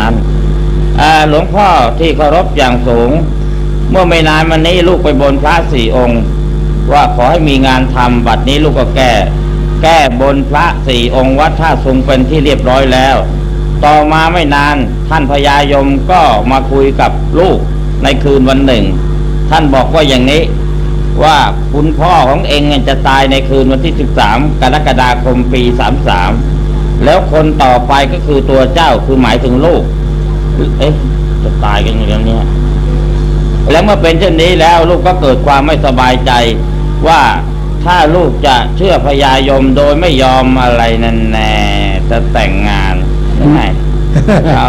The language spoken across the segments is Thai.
นั้นหลวงพ่อที่เคารพอย่างสูง เมื่อไม่นานมานี้ลูกไปบนพระสี่องค์ ว่าขอให้มีงานทำบัดนี้ลูกก็แก้ แก้บนพระสี่องค์วัดท่าสุงเป็นที่เรียบร้อยแล้ว ต่อมาไม่นานท่านพญายมก็มาคุยกับลูกในคืนวันหนึ่ง ท่านบอกว่าอย่างนี้ว่าคุณพ่อของเองจะตายในคืนวันที่ 13 กรกฎาคมปี 33 แล้วคนต่อไปก็คือตัวเจ้าคือหมายถึงลูก เอ๊ะจะตายกันอย่างเนี้ยแล้วเมื่อเป็นเช่นนี้แล้วลูกก็เกิดความไม่สบายใจว่าถ้าลูกจะเชื่อพญายมโดยไม่ยอมอะไรนั่นแน่จะแต่งงานยังไงเอา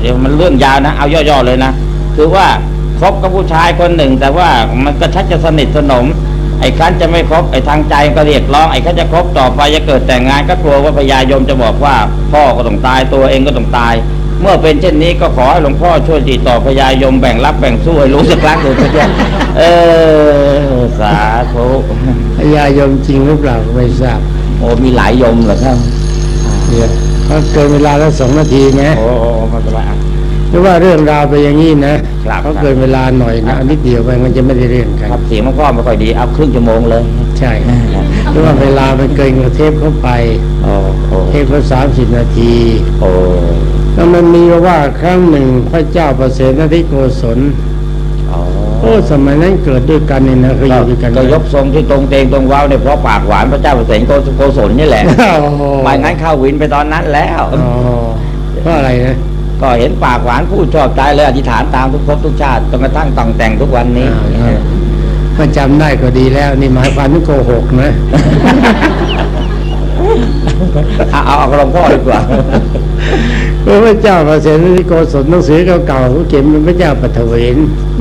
เดี๋ยวมันเรื่องยาวนะ เอาย่อๆเลยนะ คือว่าคบกับผู้ชายคนหนึ่ง แต่ว่ามันก็ชักจะสนิทสนม ไอ้คันจะไม่คบไอ้ทางใจก็เรียกร้องไอ้คันจะคบต่อไปจะเกิดแต่งงานก็กลัวว่าพญายมจะบอกว่า พ่อก็ต้องตายตัวเองก็ต้องตาย เมื่อเป็นเช่นนี้ก็ขอให้หลวงพ่อช่วยติดต่อพญายมแบ่งรับแบ่งสู้ให้รู้สักครั้งหนึ่งเถอะเออสาธุพญายมจริงหรือเปล่าก็ไม่ทราบโอ้มีหลายยมเหรอครับเนี่ยเขาเกินเวลาแล้วสองนาทีไงโอ้ไมันจะมา หรือว่าเรื่องราวไปอย่างนี้นะครับเขาเกินเวลาหน่อยครันะบอันนิดเดียวไปมันจะไม่ได้เรื่องกันครับเสียงหลวงพ่อไม่ค่อยดีเอาครึ่งชั่วโมงเลยใช่หรือว่าเวลามันเกินกว่าเทปเข้าไปโอ้โอ้เทปก็สามสิบนาทีโอ้แล้วมันมีว่าครั้งหนึ่งพระเจ้าประเสริฐนธิโกศลโอ้สมัยนั้นเกิดด้วยกันเนี่ยนะเคยอยู่ด้วยกันก็ยกทรงที่ตรงเตงตรงว้าวเนี่ยเพราะปากหวานพระเจ้าประเสริฐโกศลนี่แหละโอ้โหไม่งั้นเข้าวินไปตอนนั้นแล้วอ๋อเพราะอะไรนะ ก็เห็นปากหวานพูดชอบใจเลยอธิษฐานตามทุกภพทุกชาติจนกระทั่งต้องแต่งทุกวันนี้อ้าวถ้าจำได้ก็ดีแล้ว นี่หมายความว่าโกหกนะเอาเอาเอากับหลวงพ่อดีกว่าพระพระเจ้าประเสริฐนิโกศลหนังสือเก่าๆเขาเขียนเป็นพระเจ้าปฐเวน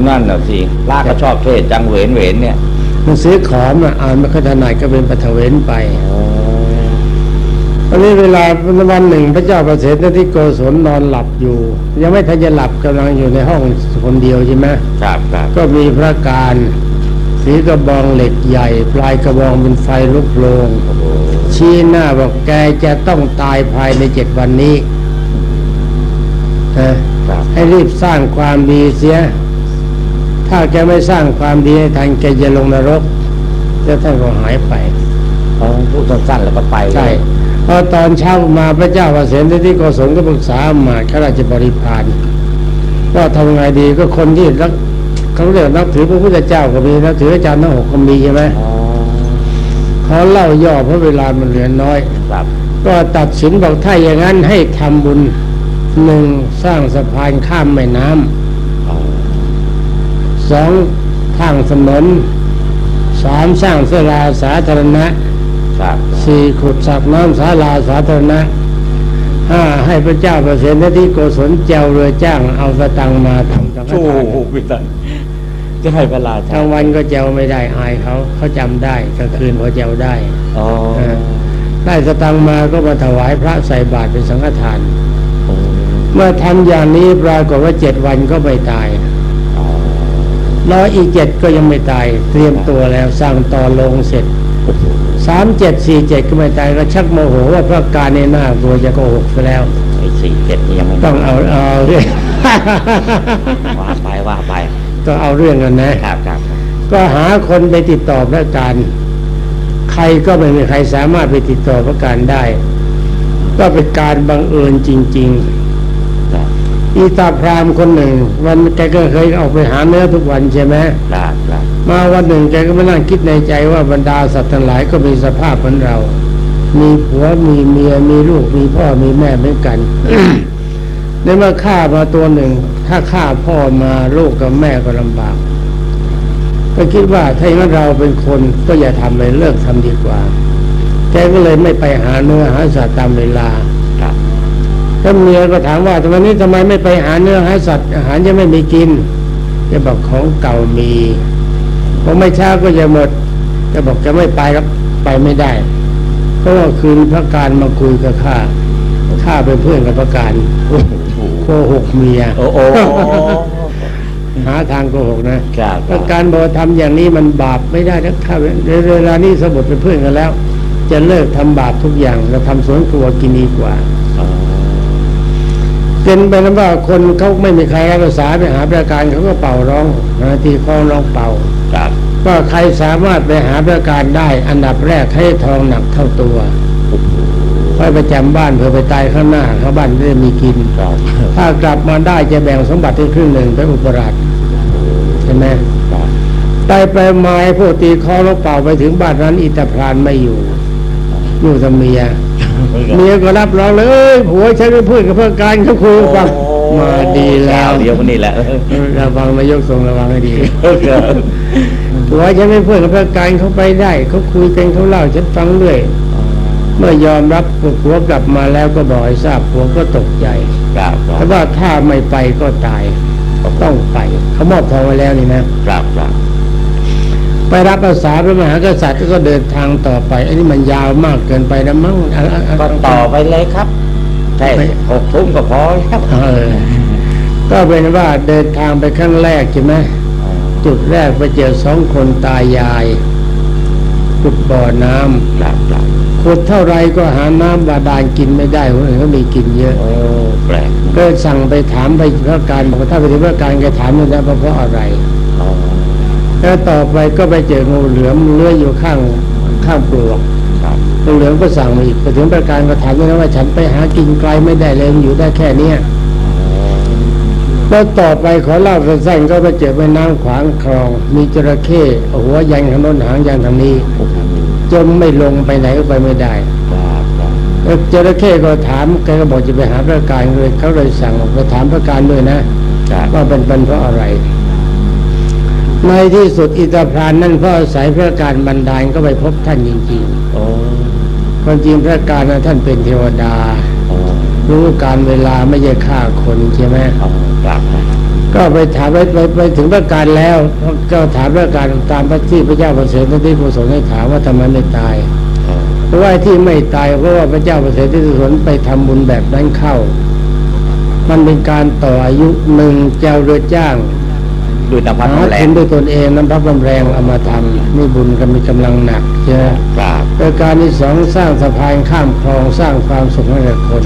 นั่นน่ะสิพระก็ชอบเทศจังเหวนเหวนเนี่ยหนังสือขอมอะอ่านไม่ค่อยถนัดก็เป็นปฐเวนไปต อนนี้เวลาวันหนึ่งพระเจ้าประเสริฐนิโกศลนอนหลับอยู่ ยังไม่ทันจะหลับกำลังอยู่ในห้องคนเดียวใช่ไหมครับครับก็มีพระการสีกระบองเหล็กใหญ่ ปลายกระบองเป็นไฟลุกโลงโอ้โหชี้หน้าบอกแกจะต้องตายภายในเจ็ดวันนี้นะครับให้รีบสร้างความดีเสีย ถ้าแกไม่สร้างความดีให้ทันแกจะลงนรกแล้วท่านก็หายไปอ๋อพูดสั้นๆแล้วก็ไปเลยใช่ พอตอนเช้ามาพระเจ้าประเสริฐที่โกศลก็ปรึกษาอำมาตย์ข้าราชบริพารว่าทำไงดีก็คนที่รักเขาเรียกนับถือพระพุทธเจ้าก็มีนับถืออาจารย์ทั้งหกก็มีใช่ไหมอ๋อเขาเล่าย่อเพราะเวลามันเหลือน้อยครับก็ตัดสินบอกถ้าอย่างนั้นให้ทำบุญหนึ่งสร้างสะพานข้ามแม่น้อ๋อำสองทางถนนสามสร้างศาลาสาธารณะ ครับสี่ขุดสระน้ำศาลาสาธารณะห้าให้พระเจ้าประเสริฐหน้าที่โกศลแจวเรือจ้างเอาสตังค์มาทำสังฆโอ้ทานโหพี่ตันจะให้เวลากลางวันก็แจวไม่ได้อายเขาเขาจำได้กลางคืนเขาแจวได้อ๋อได้สตังค์มาก็มาถวายพระใส่บาตรเป็นสังฆทานโอ้เมื่อทำอย่างนี้ปรากฏว่าเจ็ดวันก็ไม่ตายอ๋อรออีกเจ็ดก็ยังไม่ตาย เตรียมตัวแล้วสร้างต่อลงเสร็จโอ้โห สามเจ็ดสี่เจ็ดก็ไม่ตายก็ชักโมโหว่าพระการในหน้ากลัวจะโกหกไปแล้วไอ้สี่เจ็ดนี่ยังไม่ต้องเอาเอาเรื่องว่าไปว่าไปต้องเอาเรื่องกันนะครับครับครับก็หาคนไปติดต่อพระการใครก็ไม่มีใครสามารถไปติดต่อพระการได้ ก็เป็นการบังเอิญจริงครับๆ อีตาพรามคนหนึ่ง วันแกก็เคยออกไปหาเนื้อทุกวันใช่ไหมครับครับมาวันหนึ่งแกก็มานั่งคิดในใจว่าบรรดาสัตว์ทั้งหลายก็มีสภาพเหมือนเรา มีผัวมีเมียมีลูกมีพ่อมีแม่เหมือนกันในเมื่อฆ่ามาตัวหนึ่ง ถ้าฆ่าพ่อมาลูกกับแม่ก็ลำบาก ก็คิดว่าถ้าอย่างนั้นเราเป็นคนก็อย่าทำเลยเลิกทำดีกว่าแกก็เลยไม่ไปหาเนื้อหาสัตว์ตามเวลา ครับถ้าเมียก็ถามว่าทำไมนี้ทำไมไม่ไปหาเนื้อหาสัตว์อาหารยังไม่มีกินแกบอกของเก่ามีพอไม่ช้าก็จะหมดแกบอกจะไม่ไปครับไปไม่ได้ เพราะว่าคืนพระการมาคุยกับข้าข้าเป็นเพื่อนกับพระการโอ้โหโกหกเมียโอ้โหหาทางโกหกนะครับพระการบอกว่าทำอย่างนี้มันบาปไม่ได้นะข้าเวลานี้สมบทเป็นเพื่อนกันแล้ว จะเลิกทำบาปทุกอย่างแล้วทำสวนครัวกินดีกว่าอ๋อแก เป็นไปนั้นว่าคนเขาไม่มีใครรับภาษาไปหาประการเขาก็เป่าร้องนาทีคล้องร้องเป่าครับว่าใครสามารถไปหาประการได้ อันดับแรกให้ทองหนักเท่าตัวค่อยไปจำบ้านเพื่อไปตายข้างหน้าเขาบ้านจะได้มีกินครับถ้ากลับมาได้จะแบ่งสมบัติให้ครึ่งหนึ่งไปอุปราชใช่ไหมครับได้ไปไม้พวกตีคอแล้วเป่าไปถึงบ้านนั้นอิตาพรานไม่อยู่อยู่กับเมีย เมียก็รับรองเลยเอ้ยผัวฉันเป็นเพื่อนกับเพื่อนการเขาคุยให้ฟังมาดีแล้วเดียวคนนี้แหละระวังนายกทรงระวังให้ดีครับผัวฉันเป็นเพื่อนกับเพื่อนการเขาไปได้เขาคุยกันเขาเล่าฉันฟังเรื่อยเมื่อยอมรับผัวกลับมาแล้วก็บอกให้ทราบผัวก็ตกใจครับคแต่รับว่าถ้าไม่ไปก็ตายต้องไป เขามอบทองไว้แล้วนี่นะครับครับ ไปรับภาษาพระมหากษัตริย์แล้วก็เดินทางต่อไป อันนี้มันยาวมากเกินไปนะมั้งอะอะอะก็ต่อไปเลยครับแค่หกทุ่มก็พอแล้วเออก็เป็นว่าเดินทางไปขั้นแรกใช่ไหมจุดแรกไปเจอสองคนตายายขุดบ่อน้ำครับครับขุดเท่าไรก็หาน้ำบาดาลกินไม่ได้คนอื่นเขามีกินเยอะโอ้แปลกก็สั่งไปถามไปพระการบอกว่าถ้าไปถึงพระการแกถามเลยนะเพราะเพราะอะไรอ๋อ แล้วต่อไปก็ไปเจองูเหลือมเลื้อยอยู่ข้างข้างปลวกครับงูเหลือมก็สั่งมาอีกไปถึงประการก็ถามด้วยนะว่าฉันไปหากินไกลไม่ได้เลยมันอยู่ได้แค่เนี้ยแล้วต่อไปขอเล่าสั้นๆก็ไปเจอแม่น้ำขวางคลอง มีจระเข้หัวยันทางโน้นหางยันทางนี้โอ้โหจมไม่ลงไปไหนก็ไปไม่ได้ครับครับแล้วจระเข้ก็ถามแกก็บอกจะไปหาพระการเลยเขาเลยสั่งบอกไปถามพระการด้วยนะครับว่าเป็นเป็นเพราะอะไร ในที่สุดอิตาพรานนั่นเพราะอาศัยพระการบันดาลก็ไปพบท่านจริงโอ้ๆความจริงพระการนะท่านเป็นเทวดาโอ้รู้การเวลาไม่ใช่ฆ่าคนใช่ไหมอ๋อครับครับก็ไปถามไปไปไปถึงพระการแล้วก็ถามพระการตามพระที่พระเจ้าประเสริฐที่กุศลให้ถามว่าทำไมไม่ตายโอ้เพราะว่าที่ไม่ตายเพราะว่าพระเจ้าประเสริฐที่กุศลไปทำบุญแบบนั้นเข้า มันเป็นการต่ออายุหนึ่งเจ้าเรือจ้าง ดูน้ำพัดหาน้ำแรทุงนด้วยตนเองน้ำพักน้ำแรงเอามาทำนี่บุญกันมีกำลังหนักใช่ไหมครับประการที่สองสร้างสะพานข้ามคลองสร้างความสุขให้แก่คน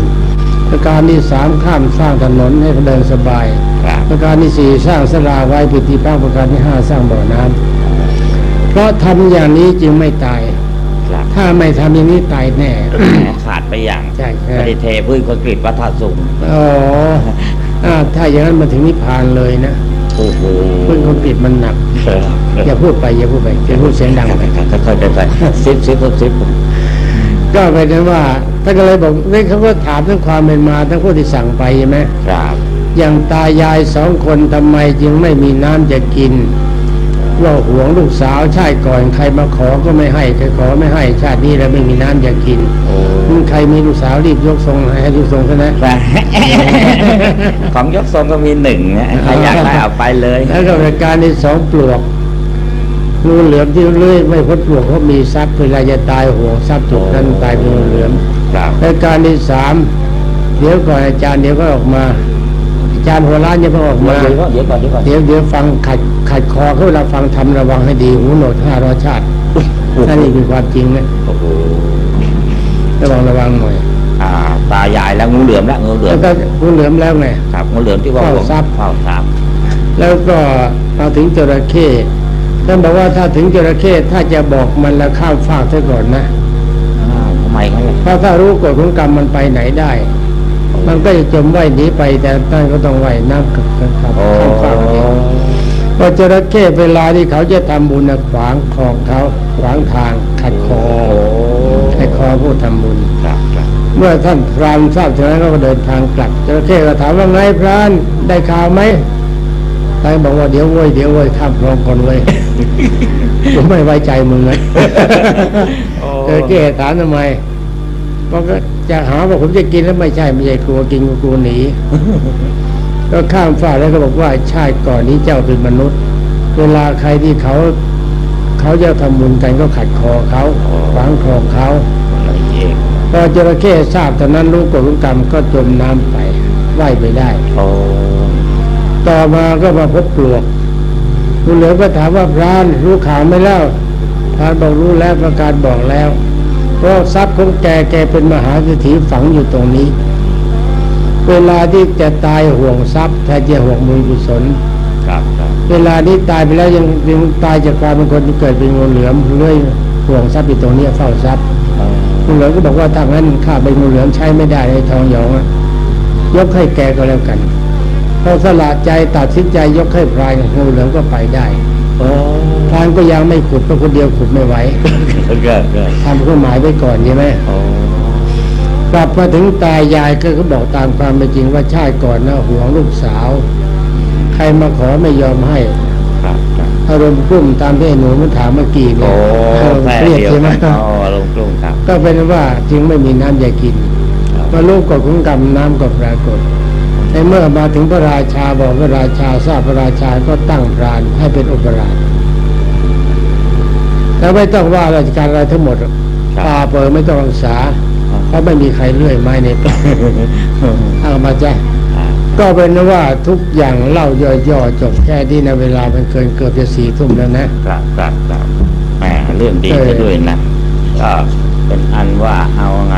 ประการที่สามข้ามสร้างถนนให้เดินสบายครับประการที่สี่สร้างสลาไว้ปิติภาคประการที่ห้าสร้างบ่อน้ำเพราะทำอย่างนี้จึงไม่ตายครับถ้าไม่ทำอย่างนี้ตายแน่ขาดไปอย่างใช่ใช่ไม่ได้เทพื้นคอนกรีตวัดท่าสูงอ๋ออ่าถ้าอย่างนั้นมาถึงนิพพานเลยนะ โอ้โหเพื่อนคนปิดมันหนักอย่าพูดไปอย่าพูดไปอย่าพูดเสียงดังไปค่อยๆไปซิปซิปซิปก็เป็นนั้นว่าท่านก็เลยบอกเว้ยเขาก็ถามทั้งความเป็นมาทั้งผู้ที่สั่งไปใช่ไหมครับอย่างตายายสองคนทำไมจึงไม่มีน้ำจะกิน ว่าห่วงลูกสาวชาติก่อนใครมาขอก็ไม่ให้ใครขอไม่ให้ชาตินี้แล้วไม่มีน้ำจะกินโอ้มันใครมีลูกสาวรีบยกทรงให้ยกทรงซะนะของยกทรงก็มีหนึ่งนะใครอยากได้เอาไปเลย แล้วก็รายการที่สองปลวกงูเหลือมที่เลื่อยไม่พ้นปลวกเขามีทรัพย์เวลาจะตายห่วงทรัพย์จุดนั้นตายเป็นงูเหลือมครับรายการที่สามเดี๋ยวก่อนอาจารย์เดี๋ยวก็ออกมาอาจารย์หัวล้านยังเพิ่งออกเดี๋ยมาวเดี๋ยวก่อนเดี๋ยวก่อนเดี๋ยวก่อนเดี๋ยวเดี๋ยวฟังขัด ขัดคอเขาเวลาฟังทำระวังให้ดีหูหนวกห้ารอชาตินั่นนี่คือความจริงนะโอ้โหระวังระวังหน่อยอ่าตายายแล้วงูเหลือมแล้วงูเหลือแล้มวก็หูเหลือมแล้วไงครับงูเหลือมที่ว่าเฝ้าห่วงทรัพย์เฝ้าทรัพย์แล้วก็มาถึงจระเข้ท่านบอกว่าถ้าถึงจระเข้ถ้าจะบอกมันแล้วข้ามฟากซะก่อนนะอ้าวทำไมครับเนี่ยเพราะถ้ารู้กฎของกรรมมันไปไหนได้ มันก็จะจมว่ายหนีไปแต่ท่านก็ต้องว่ายน้ำกับกับกับโอ้ข้ามฟากเองเพราะจระเข้เวลาที่เขาจะทำบุญน่ะขวางคอเขาขวางทางขัดคอโอ้ให้คอผู้ทำบุญครับครับเมื่อท่านพรานทราบเท่านั้นก็เดินทางกลับจระเข้ก็ถามว่าไงพรานได้ข่าวไหมท่านบอกว่าเดี๋ยวเว้ยเดี๋ยวเว้ยข้ามคลองก่อนเว้ยผมไม่ไว้ใจมึงเลยโอ้จระเข้ถามทำไมมันก็จะหาว่าผมจะกินแล้วไม่ใช่ไม่ใช่กลัวกินก็กลัวหนี ก็ข้ามฟ้าแล้วก็บอกว่าชาติก่อนนี้เจ้าเป็นมนุษย์ เวลาใครที่เขาเขาจะทำบุญกันก็ขัดคอเขาขวางคอเขาอพอจระเข้ทราบตอนนั้นรู้กฎของกรรมก็จมน้ำไปว่ายไปได้อต่อมาก็มาพบปลวกคุณเหลือก็ถามว่าพรานรู้ข่าวไหมเล่าพรานบอกรู้แล้วประกาศบอกแล้วเพราะทรัพย์ของแกแกเป็นมหาเศรษฐีฝังอยู่ตรงนี้ เวลาที่จะตายห่วงทรัพย์แทนจะห่วงบุญกุศลครับครับเวลานี้ตายไปแล้วยังยังตายจากความเป็นคนที่เกิดเป็นงูเหลือมเลื่อยห่วงทรัพย์อยู่ตรงเนี้ยเฝ้าทรัพย์เอองูเหลือมก็บอกว่าถ้างั้นข้าเป็นงูเหลือมใช้ไม่ได้ในทองหยองอะยกให้แกก็แล้วกันพอสละใจตัดสินใจยกให้พรายงูเหลือมก็ไปได้โอ้พรานก็ยังไม่ขุดเพราะคนเดียวขุดไม่ไหวเกิดเกิดทำเครื่องหมายไว้ก่อนใช่ไหมโอ้ กลับมาถึงตายยายก็เขาบอกตามความเป็นจริงว่าชาติก่อนนะห่วงลูกสาว ใครมาขอไม่ยอมให้ครับครับอารมณ์กลุ้มตามที่ไอ้หนูมันถามเมื่อกี้เนี่โอ้ยอารมณ์แม่เครียดเดียวใช่ไหมกันอ๋อลงกลุ่มครับก็เป็นว่าจึงไม่มีน้ำยากินครับมาลูกกฎของกรรมน้ำก็ปรากฏในเมื่อมาถึงพระราชาบอกพระราชาทราบพระราชาก็ตั้งพรานให้เป็นอุปราชแล้วไม่ต้องว่าราชการอะไรทั้งหมดครับป่าเปิดไม่ต้องรักษาเพ ราะไม่มีใครเลื่อยไม้ในป่าเอามาจ้ะอ่าก็เป็นว่าทุกอย่างเล่าย่อๆจบแค่ที่ในะเวลามันเกินเกือบจะสี่ทุ่มแล้วนะครับครับครับแหมเรื่องดีเออซะด้วยนะก็เป็นอันว่าเอาไง